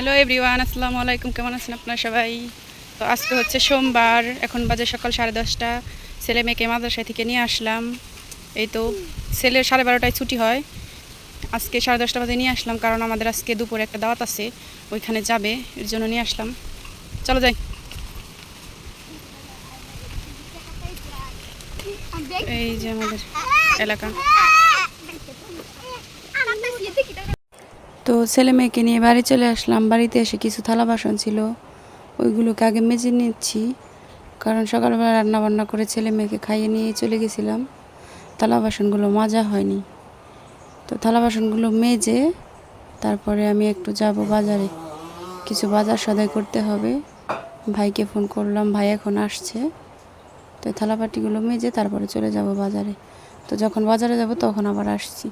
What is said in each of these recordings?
Hello everyone আসসালামু আলাইকুম, কেমন আছেন আপনারা সবাই? তো আজকে হচ্ছে সোমবার, এখন বাজে সকাল সাড়ে দশটা। ছেলে মেয়েকে মাদ্রাসায় থেকে নিয়ে আসলাম। এই তো ছেলের সাড়ে বারোটায় ছুটি হয়। আজকে সাড়ে দশটা বাজে নিয়ে আসলাম, কারণ আমাদের আজকে দুপুরে একটা দাওয়াত আছে, ওইখানে যাবে, এর জন্য নিয়ে আসলাম। চলো যাই। এই যে আমাদের এলাকা। তো ছেলে মেয়েকে নিয়ে বাড়ি চলে আসলাম। বাড়িতে এসে কিছু থালা বাসন ছিল। ওইগুলোকে আগে মেজে নিচ্ছি। কারণ সকালবেলা রান্না বান্না করে ছেলে মেয়েকে খাইয়ে নিয়ে চলে গেছিলাম। থালা বাসনগুলো মাজা হয়নি। তো থালা বাসনগুলো মেজে তারপরে আমি একটু যাব বাজারে। কিছু বাজার সদাই করতে হবে। ভাইকে ফোন করলাম, ভাই এখন আসছে। তো এই থালাবাটিগুলো মেজে তারপরে চলে যাব বাজারে। তো যখন বাজারে যাব তখন আবার আসছি।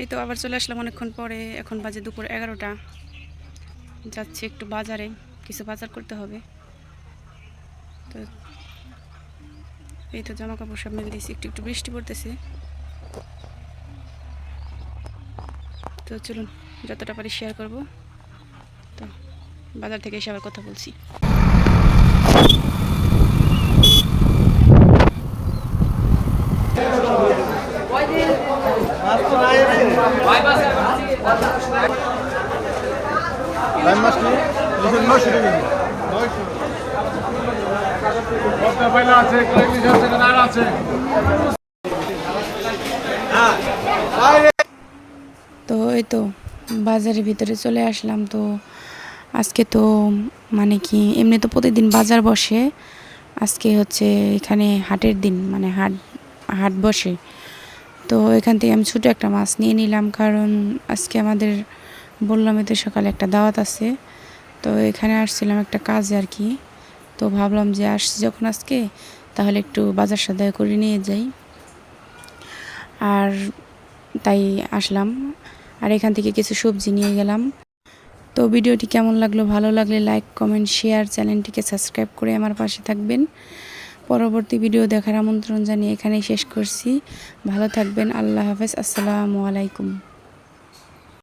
এই তো আবার চলে আসলাম অনেকক্ষণ পরে। এখন বাজে দুপুর এগারোটা। যাচ্ছি একটু বাজারে। কিছু বাজার করতে হবে। তো এই তো জামা কাপড় সব মেলে দিয়েছি। একটু একটু বৃষ্টি পড়তেছে। তো চলুন, যতটা পারি শেয়ার করব। তো বাজার থেকে এসে আবার কথা বলছি। তো এই তো বাজারের ভিতরে চলে আসলাম, তো আজকে তো মানে কি, এমনি তো প্রতিদিন বাজার বসে, আজকে হচ্ছে এখানে হাটের দিন মানে হাট হাট বসে। তো এখান থেকে আমি ছোটো একটা মাছ নিয়ে নিলাম, কারণ আজকে আমাদের, বললাম এতে সকালে একটা দাওয়াত আছে। তো এখানে আসছিলাম একটা কাজে আর কি। তো ভাবলাম যে আসছি যখন আজকে, তাহলে একটু বাজার সদায় করে নিয়ে যাই। আর তাই আসলাম। আর এখান থেকে কিছু সবজি নিয়ে গেলাম। তো ভিডিওটি কেমন লাগল, ভালো লাগলে লাইক, কমেন্ট, শেয়ার, চ্যানেলটিকে সাবস্ক্রাইব করে আমার পাশে থাকবেন। পরবর্তী ভিডিও দেখার আমন্ত্রণ জানিয়ে এখানেই শেষ করছি। ভালো থাকবেন আল্লাহ হাফেজ আসসালামু আলাইকুম।